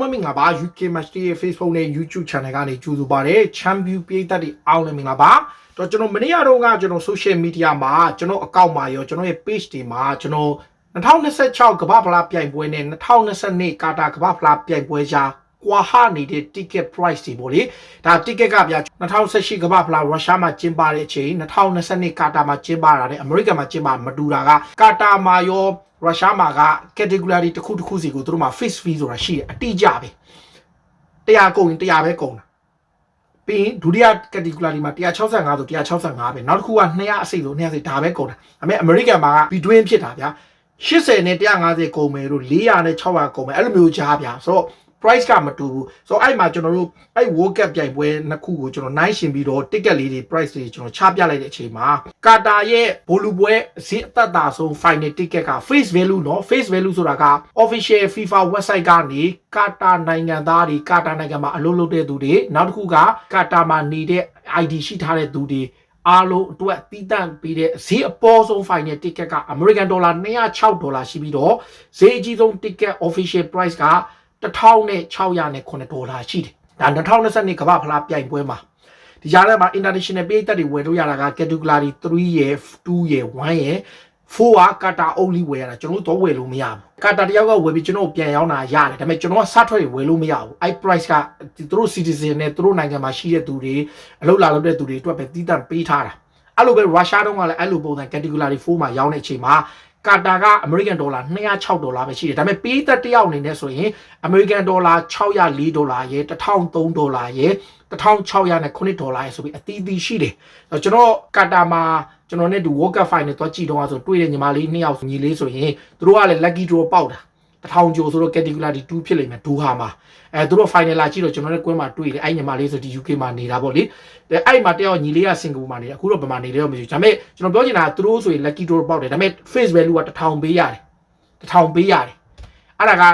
လုံးမင်္ဂလာပါ UK Match Day ရဲ့ Facebook နဲ့ YouTube Channel ကနေကြိုဆိုပါရစေ Champion ပြည်သက်တွေအားလုံးမင်္ဂလာပါတော့ကျွန်တော်မနေ့ကတော့ကကျွန်တော် social media မှာကျွန်တော်အကောင့်မှာရောကျွန်တော်ရဲ့ page တွေမှာကျွန်တော်2026ကမ္ဘာဖလားပြိုင်ပွဲနဲ့2022ကာတာကမ္ဘာဖလားပြိုင်ပွဲကြား ကွာဟနေတဲ့ ticket price တွေပေါ့လေဒါ ticket ကဗျာ2018ကမ္ဘာဖလားရုရှားမှာကျင်းပတဲ့အချိန်2022ကာတာမှာကျင်းပတာနဲ့အမေရိကန်မှာကျင်းပမတူတာကကာတာမှာရောရုရှားမှာက category တစ်ခုတစ်ခုစီကိုသူတို့မှာ fixed fee ဆိုတာရှိတယ်အတိအကျပဲ100ကုန်ရင်100ပဲကုန်တာပြီးရင်ဒုတိယ category မှာ165ဆို165ပဲနောက်တစ်ခုက200အစိတ်ဆို200စိတ်ဒါပဲကုန်တာဒါပေမဲ့အမေရိကန်မှာက between ဖြစ်တာဗျာ80နဲ့150ကုန်မယ်လို့400နဲ့600ကုန်မယ်အဲ့လိုမျိုးကြားဗျာဆိုတော့ price ကမတူဘူးဆိုတော့အဲ့မှာကျွန်တော်တို့အဲ့ World Cup ပြိုင်ပွဲနှစ်ခုကိုကျွန်တော်နိုင်ရှင်ပြီးတော့ ticket လေးတွေ price တွေကျွန်တော်ချပြလိုက်တဲ့အချိန်မှာကာတာရဲ့ဘိုလူပွဲဈေးအသက်သာဆုံး final ticket က face value เนาะ face value ဆိုတာက official FIFA website ကနေကာတာနိုင်ငံသားတွေကာတာနိုင်ငံမှာအလုပ်လုပ်တဲ့သူတွေနောက်တစ်ခုကကာတာမှာနေတဲ့ ID ရှိထားတဲ့သူတွေအားလုံးအတွက်တီးတန့်ပြီးတဲ့ဈေးအပေါ်ဆုံး final ticket က American dollar 206ဒေါ်လာရှိပြီးတော့ဈေးအကြီးဆုံး ticket official price က 1609ဒေါ်လာရှိတယ်။ဒါ2022ကမ္ဘာဖလားပြိုင်ပွဲမှာဒီကြားထဲမှာ international ပြည်သက်တွေဝယ်လို့ရတာက category 3ရယ်2ရယ်1ရယ်4ကကာတာ only ဝယ်ရတာကျွန်တော်တို့တော့ဝယ်လို့မရဘူးကာတာတယောက်ကဝယ်ပြီးကျွန်တော်ပြန်ရောက်လာရတယ်ဒါပေမဲ့ကျွန်တော်ကစထွက်တွေဝယ်လို့မရဘူးအဲ့ price ကသူတို့ citizen နဲ့သူတို့နိုင်ငံမှာရှိတဲ့သူတွေအလုပ်လာလုပ်တဲ့သူတွေအတွက်ပဲတီးတန့်ပေးထားတာအဲ့လိုပဲရုရှားတုန်းကလည်းအဲ့လိုပုံစံ category 4မှာရောင်းတဲ့အချိန်မှာ ကာတာကအမေရိကန်ဒေါ်လာ206ဒေါ်လာပဲရှိတယ်ဒါပေမဲ့ပေးသက်တယောက်အနေနဲ့ဆိုရင်အမေရိကန်ဒေါ်လာ604ဒေါ်လာရဲ့1003ဒေါ်လာရဲ့1609ဒေါ်လာရဲ့ဆိုပြီးအသီးသီးရှိတယ်အဲ့တော့ကျွန်တော်ကာတာမှာကျွန်တော်နဲ့ဒီ World Cup Final သွားကြည့်တော့ဆိုတွေ့တဲ့ညီမလေးနှစ်ယောက်ညီလေးဆိုရင်သူတို့ကလည်း lucky draw ပေါက်တာ တထောင်ကျော်ဆိုတော့ category 2ဖြစ်လိမ့်မယ်ဒူဟာမှာအဲသူတို့ final လာကြည့်တော့ကျွန်တော်လည်းကွင်းမှာတွေ့တယ်အဲ့ညီမလေးဆိုဒီ UK မှာနေတာပေါ့လေအဲအဲ့မှာတယောက်ညီလေးကစင်ကာပူမှာနေတာအခုတော့ဗမာနေတယ်တော့မရှိဘူးဒါပေမဲ့ကျွန်တော်ပြောချင်တာကသူတို့ဆိုရင် lucky draw ပေါက်တယ်ဒါပေမဲ့ face value က1000ပေးရတယ်1000ပေးရတယ်အဲ့ဒါက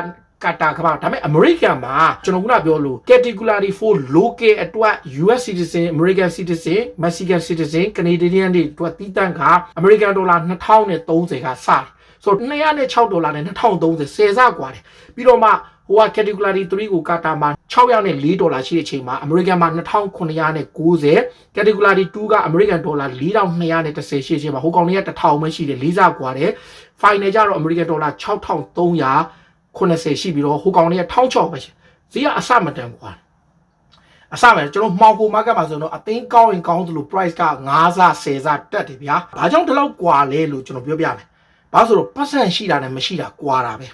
ကာတာကဘာဒါပေမဲ့ American မှာကျွန်တော်ခုနပြောလို့ category 4 local အတွက် US citizen American citizen Mexican citizen Canadian တွေအတွက်တီးတန့်က American dollar 2030ကစတယ် ဆိုတော့206ဒေါ်လာနဲ့2030ဆယ်ဆกว่าတယ်ပြီးတော့မှဟိုက category 3ကိုကာတာမှာ604ဒေါ်လာရှိတဲ့အချိန်မှာ American မှာ2990 category 2က American ဒေါ်လာ4210ရှိတဲ့အချိန်မှာဟိုကောင်လေးက1000ပဲရှိတယ်လေးစားกว่าတယ် final ကျတော့ American ဒေါ်လာ6380ရှိပြီးတော့ဟိုကောင်လေးက1600ပဲရှိဈေးကအဆမတန်กว่าအစမယ်ကျွန်တော်မှောင်ကို market မှာဆိုတော့အသိန်းကောင်းရင်ကောင်းသလို price က9ဆ10ဆတက်တယ်ဗျာ။ဘာကြောင့်ဒီလောက်กว่าလဲလို့ကျွန်တော်ပြောပြမယ်။ ဘာလို့ဆိုတော့ပတ်စံရှိတာနဲ့မရှိတာကွာတာပဲ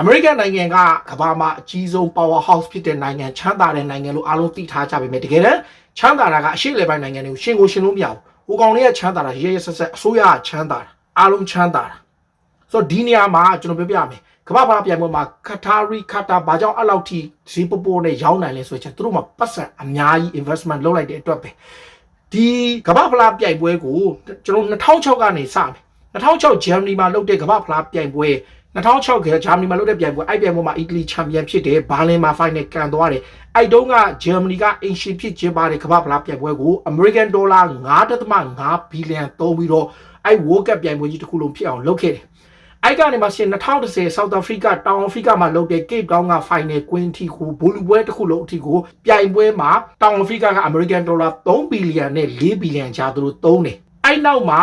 အမေရိကန်နိုင်ငံကကမ္ဘာမှာအကြီးဆုံး power house ဖြစ်တဲ့နိုင်ငံချမ်းသာတဲ့နိုင်ငံလို့အားလုံးသိထားကြပေမဲ့တကယ်တမ်းချမ်းသာတာကအရှေ့လေပိုင်းနိုင်ငံတွေကိုရှင်ကိုရှင်လို့မရဘူး။ဟိုကောင်လေးကချမ်းသာတာရဲရဲဆက်ဆက်အစိုးရကချမ်းသာတာအားလုံးချမ်းသာတာ။ဆိုတော့ဒီနေရာမှာကျွန်တော်ပြောပြမယ်။ကမ္ဘာပါပြိုင်ပွဲမှာကတာရီကတာဘာကြောင့်အဲ့လောက်ထိဈေးပပိုးနဲ့ရောင်းနိုင်လဲဆိုချင်သူတို့မှာပတ်စံအများကြီး investment လုပ်လိုက်တဲ့အတွက်ပဲ။ဒီကမ္ဘာဖလားပြိုင်ပွဲကိုကျွန်တော်2006ကနေစမယ် 2006ဂျာမနီမှာလုပ်တဲ့ကမ္ဘာဖလားပြိုင်ပွဲ2006ကဂျာမနီမှာလုပ်တဲ့ပြိုင်ပွဲအဲ့ပြိုင်ပွဲမှာအီတလီချန်ပီယံဖြစ်တယ်ဘာလင်မှာ final ကန်သွားတယ်အဲ့တုန်းကဂျာမနီကအင်ရှင်ဖြစ်ကျင်းပတဲ့ကမ္ဘာဖလားပြိုင်ပွဲကို American Dollar 9.5ဘီလီယံသုံးပြီးတော့အဲ့ World Cup ပြိုင်ပွဲကြီးတစ်ခုလုံးဖြစ်အောင်လုပ်ခဲ့တယ်အဲ့ကနေမှရှင်2010 South Africa တောင်အာဖရိကမှာလုပ်တဲ့ Cape Town က final ကွင်းအထိကိုဘူလူပွဲတစ်ခုလုံးအထိကိုပြိုင်ပွဲမှာတောင်အာဖရိကက American Dollar 3ဘီလီယံနဲ့4ဘီလီယံကြားသူတို့သုံးတယ် အဲ့နောက်မှာ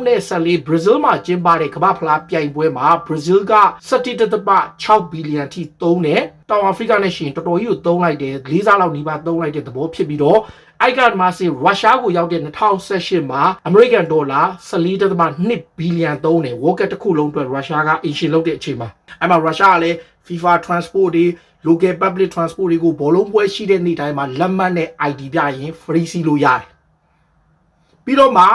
2014 Brazil မှာကျင်းပတဲ့ကမ္ဘာဖလားပြိုင်ပွဲမှာ Brazil က17.6ဘီလီယံထိသုံးတယ်တောင်အာဖရိကနဲ့ရှင်တော်တော်ကြီးကိုသုံးလိုက်တယ်၄စားလောက်နီးပါးသုံးလိုက်တဲ့သဘောဖြစ်ပြီးတော့အိုက်ကမှာစီရုရှားကိုရောက်တဲ့2018မှာအမေရိကန်ဒေါ်လာ14.2ဘီလီယံသုံးတယ်ဝေါ်ကတ်တစ်ခုလုံးအတွက်ရုရှားကအင်ရှင်လုပ်တဲ့အချိန်မှာအဲ့မှာရုရှားကလည်း FIFA transport တွေ local public transport တွေကိုဘောလုံးပွဲရှိတဲ့နေ့တိုင်းမှာလက်မှတ်နဲ့ ID ပြရင် free စီလို့ရတယ်ပြီးတော့မှ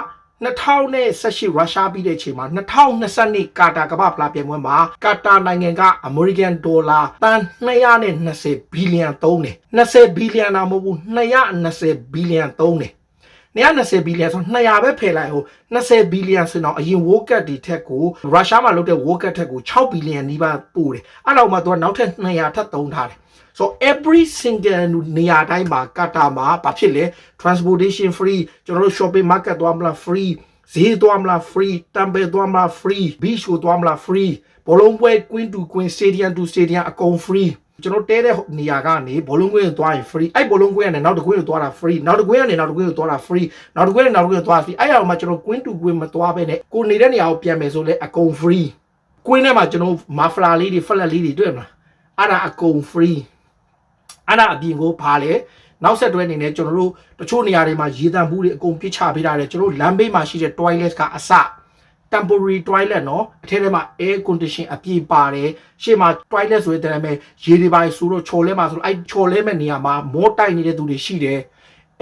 2018ရုရှားပြီးတဲ့အချိန်မှာ2022ကာတာကမ္ဘာဖလားပြိုင်ပွဲမှာကာတာနိုင်ငံကအမေရိကန်ဒေါ်လာတန်220ဘီလီယံသုံးတယ်20ဘီလီယံတော့မဟုတ်ဘူး220ဘီလီယံသုံးတယ်220ဘီလီယံဆို200ပဲဖယ်လိုက်ဟို20ဘီလီယံဆိုတော့အရင် World Cup ဒီထက်ကိုရုရှားမှာလုပ်တဲ့ World Cup ထက်ကို6ဘီလီယံနီးပါးပို့တယ်အဲ့တော့မှသူကနောက်ထပ်200ထပ်သုံးထားတယ် so every single နေရာတိုင်းမှာကတာမှာဘာဖြစ်လဲ transportation free ကျွန်တော်တို့ shopping market သွားမလား free ဈေးသွားမလား free တမ်ပယ်သွားမလား free beach ကိုသွားမလား free ဘောလုံးပွဲ queen to queen stadium to stadium အကုန် free ကျွန်တော်တဲတဲ့နေရာကနေဘောလုံးကွင်းကိုသွားရင် free အဲ့ဘောလုံးကွင်းကနေနောက်တစ်ကွင်းကိုသွားတာ free နောက်တစ်ကွင်းကနေနောက်တစ်ကွင်းကိုသွားတာ free နောက်တစ်ကွင်းကနေနောက်တစ်ကွင်းကိုသွား free အဲ့အရာမှာကျွန်တော် queen to queen မသွားဘဲနဲ့ကိုနေတဲ့နေရာကိုပြန်မယ်ဆိုလဲအကုန် free queen ထဲမှာကျွန်တော် muffler လေးတွေ flat လေးတွေတွေ့မလားအဲ့ဒါအကုန် free အဲ့ဒါအပြင်ကိုပါလေနောက်ဆက်တွဲအနေနဲ့ကျွန်တော်တို့တချို့နေရာတွေမှာရေတံဘူးတွေအကုန်ပြစ်ချပေးထားတယ်ကျွန်တော်တို့လမ်းဘေးမှာရှိတဲ့ toilet ကအစ temporary toilet เนาะအထက်ထဲမှာ air condition အပြည့်ပါတယ်ရှေ့မှာ toilet ဆိုတဲ့နာမည်ရေတွေပါဆိုတော့ချော်လဲမှာဆိုတော့အဲ့ချော်လဲမဲ့နေရာမှာမောတိုက်နေတဲ့သူတွေရှိတယ်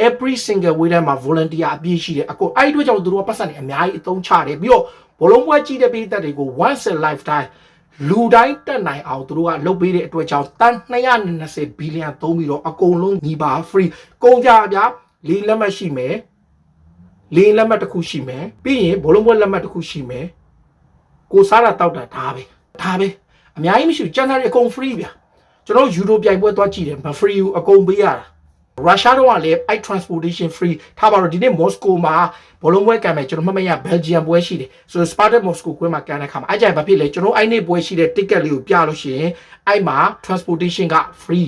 every single way ထဲမှာ volunteer အပြည့်ရှိတယ်အခုအဲ့ဒီအတွက်ကြောင့်သူတို့ကပတ်စံနေအများကြီးအသုံးချတယ်ပြီးတော့ဘလုံးပွဲကြီးတဲ့ပြည်သက်တွေကို once in lifetime လူတိုင်းတက်နိုင်အောင်သူတို့ကလုပ်ပေးတဲ့အတွက်ကြောင့်တန်220ဘီလီယံသုံးပြီးတော့အကုန်လုံးညီပါ free ကုန်ကြဗျာလေးလက်မှတ်ရှိမယ်လေလက်မှတ်တစ်ခုရှိမယ်ပြီးရင်ဘောလုံးပွဲလက်မှတ်တစ်ခုရှိမယ်ကိုစားတာတောက်တာဒါပဲဒါပဲအများကြီးမရှိဘူးကျန်တာတွေအကုန် free ဗျာကျွန်တော်ယူရိုပြိုင်ပွဲသွားကြည့်တယ်မ free ဘူးအကုန်ပေးရတာ ရုရှားတော့ကလည်း i transportation free ထားပါတော့ဒီနေ့မော်စကိုမှာဘောလုံးပွဲကန်မယ်ကျွန်တော်မှတ်မရဘယ်လ်ဂျီယံပွဲရှိတယ်ဆိုတော့ Spartak Moscow ကွင်းမှာကန်တဲ့ခါမှာအဲ့ကြိုင်ဘာဖြစ်လဲကျွန်တော်အဲ့နေ့ပွဲရှိတဲ့ ticket လေးကိုပြလို့ရှိရင်အဲ့မှာ transportation က free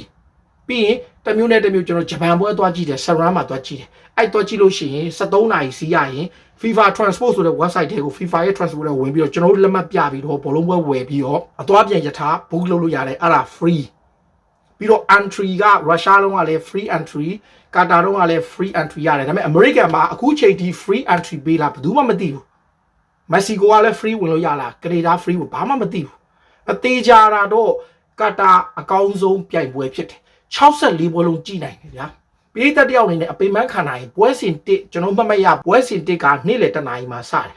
ပြီးရင်တစ်မျိုးနဲ့တစ်မျိုးကျွန်တော်ဂျပန်ပွဲသွားကြည့်တယ်ဆရန်မှာသွားကြည့်တယ်အဲ့သွားကြည့်လို့ရှိရင်73နာရီစီးရရင် FIFA Transport ဆိုတဲ့ website တွေကို FIFA ရဲ့ transport တွေဝင်ပြီးတော့ကျွန်တော်တို့လက်မှတ်ပြပြီးတော့ဘောလုံးပွဲဝယ်ပြီးတော့အသွားပြန်ယထာ book လုပ်လို့ရတယ်အဲ့ဒါ free ပြီးတော့ entry ကရုရှားလုံးကလည်း free entry ကာတာလုံးကလည်း free entry ရတယ်ဒါပေမဲ့ American မှာအခုချိန်ထိ free entry ပေးလားဘယ်သူမှမသိဘူးမက္ကဆီကိုကလည်း free ဝင်လို့ရလားကနေဒါ free ကိုဘာမှမသိဘူးအသေးကြတာတော့ကာတာအကောင်းဆုံးပြိုင်ပွဲဖြစ်တယ်64ပွဲလုံးကြည်နိုင်တယ်ဗျာပြည်သက်တယောက်အနေနဲ့အပိမန်းခံနိုင်ပွဲစဉ်1ကျွန်တော်မှတ်မရပွဲစဉ်1ကနေ့လေတနာရီမှာစတယ်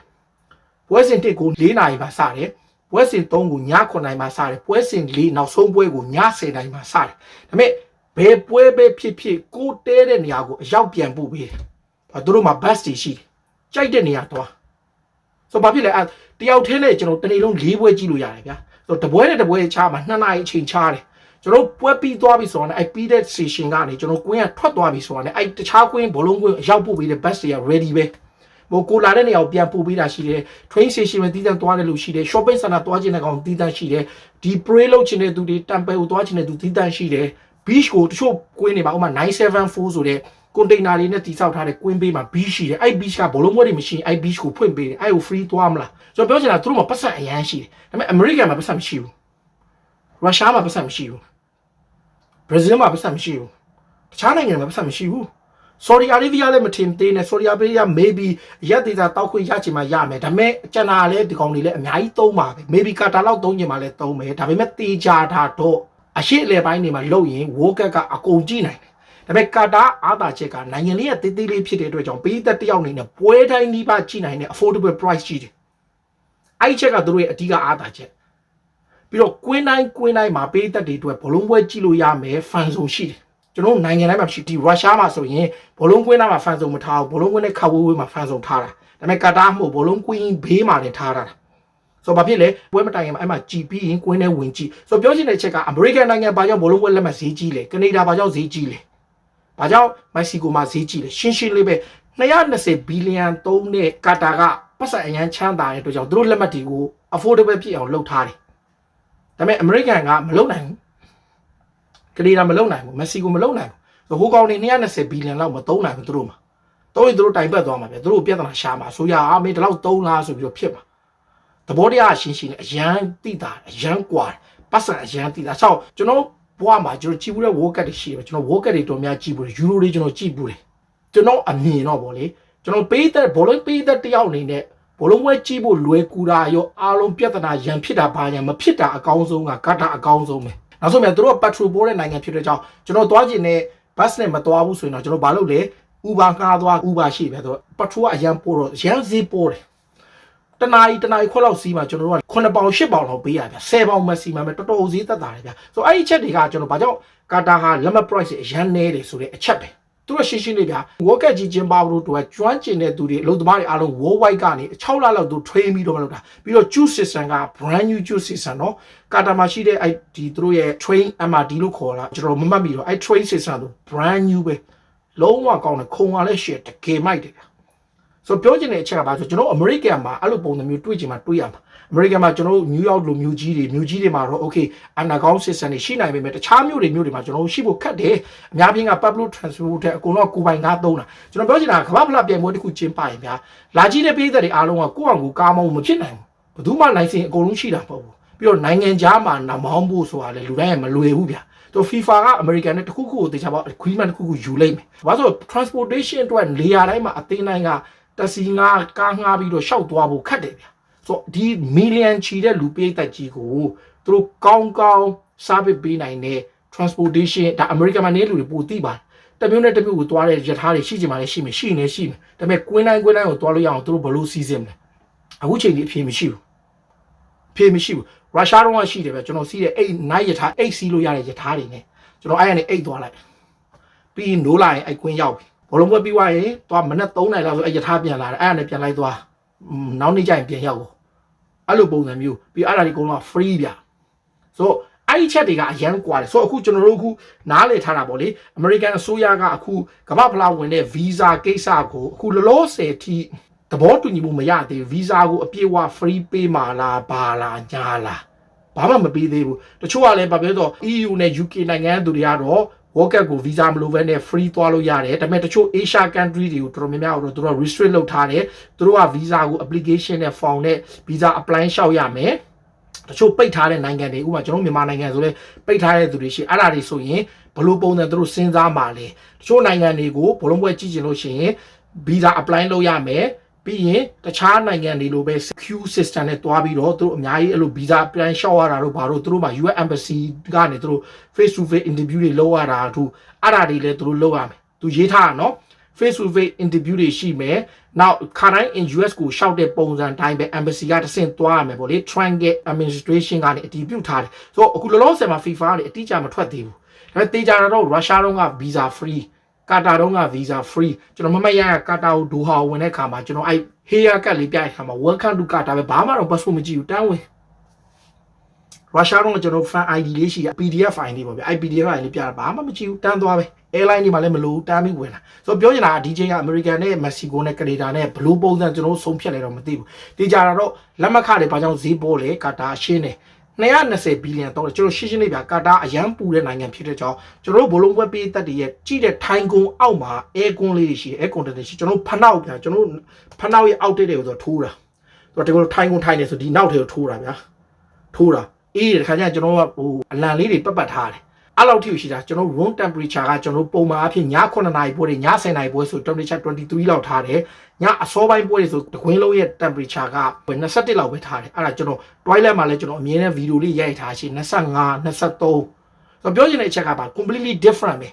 ပွဲစဉ်1ကို4နာရီမှာစတယ် ပွဲစဉ်3ကိုည9နာရီမှာစတယ်ပွဲစဉ်4နောက်ဆုံးပွဲကိုည10နာရီမှာစတယ်ဒါပေမဲ့ဘယ်ပွဲပဲဖြစ်ဖြစ်ကိုတဲတဲ့နေရာကိုအရောက်ပြန်ပို့ပေးတယ်ဘာတို့မှာ bus တွေရှိတယ်ကြိုက်တဲ့နေရာသွားဆိုဘာဖြစ်လဲအဲတယောက်ထဲနဲ့ကျွန်တော်တနေ့လုံး၄ပွဲကြည့်လို့ရတယ်ဗျာဆိုတပွဲနဲ့တပွဲချာမှာ2နာရီအချိန်ချတယ်ကျွန်တော်ပွဲပြီးသွားပြီဆိုတော့အဲ့ပြီးတဲ့ session ကနေကျွန်တော်ကွင်းကထွက်သွားပြီဆိုတော့အဲ့တခြားကွင်းဘလုံးကွင်းအရောက်ပို့ပေးတဲ့ bus တွေက ready ပဲ ဟိုကိုလာတဲ့နေရာကိုပြန်ပို့ပေးတာရှိတယ် train station မှာတီးတန်းသွားတယ်လို့ရှိတယ် shopping center သွားခြင်းတဲ့ကောင်တီးတန်းရှိတယ်ဒီ pray လုပ်ခြင်းတဲ့သူတွေ temple ကိုသွားခြင်းတဲ့သူတီးတန်းရှိတယ် beach ကိုတချို့ကွင်းတွေမှာဥပမာ974ဆိုတဲ့ကွန်တိန်နာတွေနဲ့တိစောက်ထားတဲ့ကွင်းပေးမှာ beach ရှိတယ်အဲ့ beach ကဘလုံးပွဲတွေမရှိရင်အဲ့ beach ကိုဖွင့်ပေးတယ်အဲ့ကို free သွားမလားကျွန်တော်ပြောချင်တာသူတို့မှာပတ်စံအရန်ရှိတယ်ဒါပေမဲ့ American မှာပတ်စံမရှိဘူးရုရှားမှာပတ်စံမရှိဘူးဘရာဇီးမှာပတ်စံမရှိဘူးတခြားနိုင်ငံမှာပတ်စံမရှိဘူး Saudi Arabia လည်းမထင်သေးနဲ့ Saudi Arabia maybe ရက်ဒေတာတောက်ခွင့်ရချင်မှရမယ်ဒါပေမဲ့ကျန်တာလည်းဒီကောင်တွေလည်းအများကြီးသုံးပါပဲ maybe ကာတာလောက်သုံးချင်မှလည်းသုံးမယ်ဒါပေမဲ့တေချာတာတော့အရှိအလဲပိုင်းတွေမှာလုပ်ရင် World Cup ကအကုန်ကြည့်နိုင်တယ်ဒါပေမဲ့ကာတာအားသာချက်ကနိုင်ငံလေးကတေးသေးလေးဖြစ်တဲ့အတွက်ကြောင့်ပေးသက်တယောက်အနေနဲ့ပွဲတိုင်းဒီပါကြည့်နိုင်တဲ့ affordable price ကြီးတယ်အဲ့ဒီချက်ကသူတို့ရဲ့အဓိကအားသာချက်ပြီးတော့ကွင်းတိုင်းကွင်းတိုင်းမှာပေးသက်တွေအတွက်ဘလုံးပွဲကြည့်လို့ရမယ်ဖန်ဆုံရှိတယ် ကျွန်တော်နိုင်ငံတိုင်းမှာရှိဒီရုရှားမှာဆိုရင်ဘလုံးကွင်းတိုင်းမှာဖန်ဆုံမထားဘူးဘလုံးကွင်းနဲ့ခါဝေးဝေးမှာဖန်ဆုံထားတာဒါပေမဲ့ကာတာမဟုတ်ဘလုံးကွင်းဘေးမှာလည်းထားတာဆိုတော့ဘာဖြစ်လဲပွဲမတိုင်ခင်မှာအဲ့မှာကြည်ပြီးရင်ကွင်းထဲဝင်ကြည့်ဆိုတော့ပြောချင်တဲ့ချက်က American နိုင်ငံဘာကြောင့်ဘလုံးပွဲလက်မှတ်ဈေးကြီးလဲကနေဒါဘာကြောင့်ဈေးကြီးလဲဘာကြောင့်မက္ကဆီကိုမှာဈေးကြီးလဲရှင်းရှင်းလေးပဲ220ဘီလီယံသုံးတဲ့ကာတာကပတ်စံအရန်ချမ်းသာတဲ့အတွက်ကြောင့်သူတို့လက်မှတ်တွေကို affordable ဖြစ်အောင်လုပ်ထားတယ်ဒါပေမဲ့ American ကမလုပ်နိုင်ဘူး ကနေဒါမလုပ်နိုင်ဘူးမက္ကဆီကိုမလုပ်နိုင်ဘူးဟိုကောင်တွေ220ဘီလီယံလောက်မသုံးနိုင်ဘူးသူတို့မှာသုံးရင်သူတို့တိုင်ပတ်သွားမှာပဲသူတို့ပြဿနာရှာမှာဆိုရအာမေးဒီလောက်သုံးလားဆိုပြီးတော့ဖြစ်မှာသဘောတရားရှင်းရှင်းနဲ့အရန်တိတာအရန်ကွာပတ်စံအရန်တိတာဆောက်ကျွန်တော်ဘွားမှာကျွန်တော်ကြည့်ဘူးတဲ့ work တွေရှိတယ်ကျွန်တော် work တွေတော်များကြည့်ဘူးတယ်ယူရိုတွေကျွန်တော်ကြည့်ဘူးတယ်ကျွန်တော်အမြင်တော့ဗောလေကျွန်တော်ပေးတဲ့ဘောလုံးပေးတဲ့တယောက်အနေနဲ့ဘလုံးဝဲကြည့်ဖို့လွယ်ကူတာရောအားလုံးပြဿနာရန်ဖြစ်တာဘာညာမဖြစ်တာအကောင်းဆုံးကကတာအကောင်းဆုံးပဲ နောက်ဆုံးမြန်တို့က petrol ပိုးတဲ့နိုင်ငံဖြစ်တဲ့ကြောင့်ကျွန်တော်သွားကျင်တဲ့ bus နဲ့မသွားဘူးဆိုရင်တော့ကျွန်တော်ဘာလုပ်လဲ Uber ကားသွား Uber ရှိပဲဆိုတော့ petrol ကအရန်ပိုးတော့ရန်ဈေးပိုးတယ်တနာရီတနာရီခွက်လောက်စီးမှကျွန်တော်တို့က9ပေါင်10ပေါင်လောက်ပေးရဗျ10ပေါင်မစီမှပဲတော်တော်ဈေးသက်သာတယ်ဗျဆိုတော့အဲ့ဒီချက်တွေကကျွန်တော်ဘာကြောင့်ကာတာဟာလက်မ price အရန်နေတယ်ဆိုတဲ့အချက်ပဲ သူကရှင်းရှင်းလေးဗျာ work ကြီးကျင်းပဖို့တို့ကကျွမ်းကျင်တဲ့သူတွေအလုပ်သမားတွေအားလုံး worldwide ကနေ6လလောက်သူ train ပြီးတော့မလုပ်တာပြီးတော့ juice system က brand new juice system เนาะကာတာမှာရှိတဲ့အဲ့ဒီသူတို့ရဲ့ train MRD လို့ခေါ်တာကျွန်တော်မမှတ်မိတော့အဲ့ train system ဆို brand new ပဲလုံးဝကောင်းတယ်ခုံကလည်းရှယ်တကယ်မိုက်တယ်ဗျာ ဆိုတော့ပြောချင်တဲ့အချက်ကဘာဆိုကျွန်တော်အမေရိကန်မှာအဲ့လိုပုံစံမျိုးတွေ့ချင်မှတွေ့ရမှာ အမေရိကန်မှာကျွန်တော်နယူးယောက်လိုမြို့ကြီးတွေမြို့ကြီးတွေမှာတော့ okay underground system တွေရှိနိုင်ပေမဲ့တခြားမြို့တွေမြို့တွေမှာကျွန်တော်ရှိဖို့ခက်တယ်အများပြင်းက public transport တဲ့အကုန်လုံးကိုယ်ပိုင်ကားသုံးတာကျွန်တော်ပြောချင်တာကကမ္ဘာဖလားပြိုင်ပွဲတစ်ခုကျင်းပရင်ဗျာလာကြည့်တဲ့ပြည်သက်တွေအားလုံးကကိုယ့်အောင်ကိုယ်ကားမောင်းမဖြစ်နိုင်ဘူးဘယ်သူမှနိုင်စင်အကုန်လုံးရှိတာမဟုတ်ဘူးပြီးတော့နိုင်ငံခြားမှာနမောင်းဖို့ဆိုတာလေလူတိုင်းကမလွယ်ဘူးဗျာတော့ FIFA ကအမေရိကန်နဲ့တခုခုကိုတေချာပေါ့ agreement တခုခုယူလိုက်မယ်။ဘာလို့ဆို transportation အတွက်နေရာတိုင်းမှာအသေးနိုင်ကတက်စီငါကားငှားပြီးတော့ရှောက်သွားဖို့ခက်တယ်ဗျာ။ ဆိုတော့ဒီ million ချီတဲ့လူပိတ်သက်ကြီးကိုသူတို့ကောင်းကောင်း service ပေးနိုင်တဲ့ transportation ဒါအမေရိကန်မှာနေလူတွေပိုသိပါတယ်။တစ်မျိုးနဲ့တစ်မျိုးကိုသွားတဲ့ရထားတွေရှိချင်မှလည်းရှိမယ်ရှိနေရှိမယ်။ဒါပေမဲ့ကွင်းတိုင်းကွင်းတိုင်းကိုသွားလို့ရအောင်သူတို့ဘယ်လိုစီစဉ်မလဲ။အခုချိန်ကြီးအဖြေမရှိဘူး။ဖြေမရှိဘူး။ရုရှားတော့ကရှိတယ်ပဲကျွန်တော်စီးတဲ့အိတ်နိုင်ရထားအိတ်စီးလို့ရတဲ့ရထားတွေနဲ့ကျွန်တော်အဲ့ရနေအိတ်သွားလိုက်ပြီးရင်နိုးလာရင်အိုက်ကွင်းရောက်ပြီဘောလုံးပွဲပြီးသွားရင်သွားမနေ့3နိုင်လောက်ဆိုအဲ့ရထားပြန်လာတယ်အဲ့ရနေပြန်လိုက်သွားอืมနောက်နေ့ကျရင်ပြန်ရောက်ကို အဲ့လိုပုံစံမျိုးပြီးအဲ့ဒါဒီအကုန်လုံးက free ဗျဆိုအဲ့ဒီချက်တွေကအရန်ကွာတယ်ဆိုအခုကျွန်တော်တို့အခုနားလည်ထားတာပေါ့လေအမေရိကန်အစိုးရကအခုကမ္ဘာဖလားဝင်တဲ့ visa ကိစ္စကိုအခုလောလောဆယ်ထိသဘောတူညီမှုမရသေးဘူး visa ကိုအပြည့်အဝ free ပေးမှာလားဘာလားညာလားဘာမှမပေးသေးဘူးတချို့ကလည်းဘာပြောတော့ EU နဲ့ UK နိုင်ငံသူတွေကတော့ World Cup ကို visa မလိုဘဲနဲ့ free သွားလို့ရတယ်ဒါပေမဲ့တချို့ Asia country တွေကိုတော်တော်များများတော့သူတို့ restrict လုပ်ထားတယ်သူတို့က visa ကို application နဲ့ form နဲ့ visa apply လျှောက်ရမယ်တချို့ပိတ်ထားတဲ့နိုင်ငံတွေဥပမာကျွန်တော်မြန်မာနိုင်ငံဆိုလဲပိတ်ထားတဲ့သူတွေရှိအဲ့ဒါတွေဆိုရင်ဘလို့ပုံစံသူတို့စဉ်းစားမှာလဲတချို့နိုင်ငံတွေကိုဘလုံးပွဲကြည့်ချင်လို့ရှိရင် visa apply လုပ်ရမယ် ပြီးရင်တခြားနိုင်ငံတွေလိုပဲ queue system နဲ့တွားပြီးတော့သူတို့အများကြီးအဲ့လို visa plan လျှောက်ရတာတို့ဘာလို့သူတို့မှာ US embassy ကနေသူတို့ face to face interview တွေလုပ်ရတာတို့အဲ့ဒါတွေလည်းသူတို့လုပ်ရမယ်သူရေးထားတာနော် face to face interview တွေရှိမယ်နောက်ခါတိုင်း in US ကိုရှောက်တဲ့ပုံစံတိုင်းပဲ embassy ကတစ်ဆင့်သွားရမယ်ပေါ့လေ triangle administration ကနေအတည်ပြုထားတယ်ဆိုတော့အခုလောလောဆယ်မှာ FIFA ကနေအတိအကျမထွက်သေးဘူးဒါပေမဲ့တေချာတော့ Russia တော့က visa free ကာတာတော့က visa free ကျွန်တော်မမတ်ရရကာတာကိုဒိုဟာကိုဝင်တဲ့ခါမှာကျွန်တော်အဲ့ hair cut လေးပြတဲ့ခါမှာ welcome to Qatar ပဲဘာမှတော့ passport မကြည့်ဘူးတန်းဝင်ရုရှားတော့ကျွန်တော် fan ID လေးရှိရ PDF file လေးပေါ့ဗျအဲ့ PDF file လေးပြတာဘာမှမကြည့်ဘူးတန်းသွားပဲ airline တွေမှာလည်းမလို့တန်းပြီးဝင်လာဆိုတော့ပြောချင်တာက DJ က American နဲ့ Mexico နဲ့ Canada နဲ့ဘလို့ပုံစံကျွန်တော်ဆုံးဖြတ်လဲတော့မသိဘူးတေချာတာတော့လက်မှတ်ခတွေဘာကြောင့်ဈေးပေါ်လဲကာတာရှင်းတယ် 220ဘီလီယံတော့ကျွန်တော်ရှင်းရှင်းလေးပြကာတာအရန်ပူတဲ့နိုင်ငံဖြစ်တဲ့ကြောင့်ကျွန်တော်တို့ဘလုံးပွဲပေးတက်တည်းရဲ့ကြည့်တဲ့ထိုင်ကုန်းအောက်မှာအဲကွန်းလေးတွေရှိတယ်အဲကွန်တက်တွေရှိကျွန်တော်ဖနောက်ပြကျွန်တော်ဖနောက်ရဲ့အောက်တက်တွေကိုဆိုထိုးတာဆိုတော့ဒီလိုထိုင်ကုန်းထိုင်နေဆိုဒီနောက်တွေကိုထိုးတာဗျာထိုးတာအေးတခါကျကျွန်တော်ကဟိုအလံလေးတွေပတ်ပတ်ထားတယ် အဲ့လောက်ထိရှိတာကျွန်တော် room temperature ကကျွန်တော်ပုံမှန်အဖြစ်ည9နာရီပွဲတွေည10နာရီပွဲဆို temperature 23လောက်ထားတယ်ညအစောပိုင်းပွဲတွေဆိုတကွင်းလုံးရဲ့ temperature က21လောက်ပဲထားတယ်အဲ့ဒါကျွန်တော် toilet မှာလည်းကျွန်တော်အမြင်နဲ့ဗီဒီယိုလေးရိုက်ထားရှိ25 23ဆိုတော့ပြောချင်တဲ့အချက်ကပါ completely different ပဲ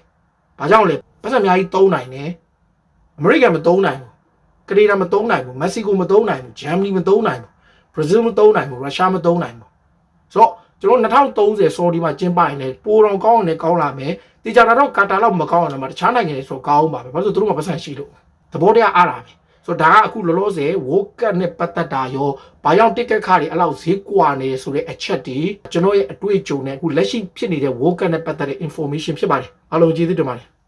ဘာကြောင့်လဲပတ်စံအများကြီးသုံးနိုင်တယ်အမေရိကန်မသုံးနိုင်ဘူးကနေဒါမသုံးနိုင်ဘူးမက္ကဆီကိုမသုံးနိုင်ဘူးဂျာမနီမသုံးနိုင်ဘူးဘရာဇီးမသုံးနိုင်ဘူးရုရှားမသုံးနိုင်ဘူးဆိုတော့ ကျွန်တော်2030 sorry မှာကျင်းပရင်လည်းပိုတော်ကောင်းအောင်လည်းကောင်းလာမယ်တေချာတာတော့ကာတာလောက်မကောင်းအောင်လည်းမတခြားနိုင်ငံတွေဆိုကောင်းပါပဲဘာလို့ဆိုသူတို့ကပတ်စံရှိလို့သဘောတရားအားတာပဲဆိုတော့ဒါကအခုလောလောဆယ် World Cup နဲ့ပတ်သက်တာရောဘာကြောင့် ticket ခါတွေအဲ့လောက်ဈေးကွာနေဆိုတဲ့အချက်တွေကျွန်တော်ရဲ့အတွေ့အကြုံနဲ့အခုလက်ရှိဖြစ်နေတဲ့ World Cup နဲ့ပတ်သက်တဲ့ information ဖြစ်ပါတယ်အားလုံးကျေးဇူးတင်ပါတယ်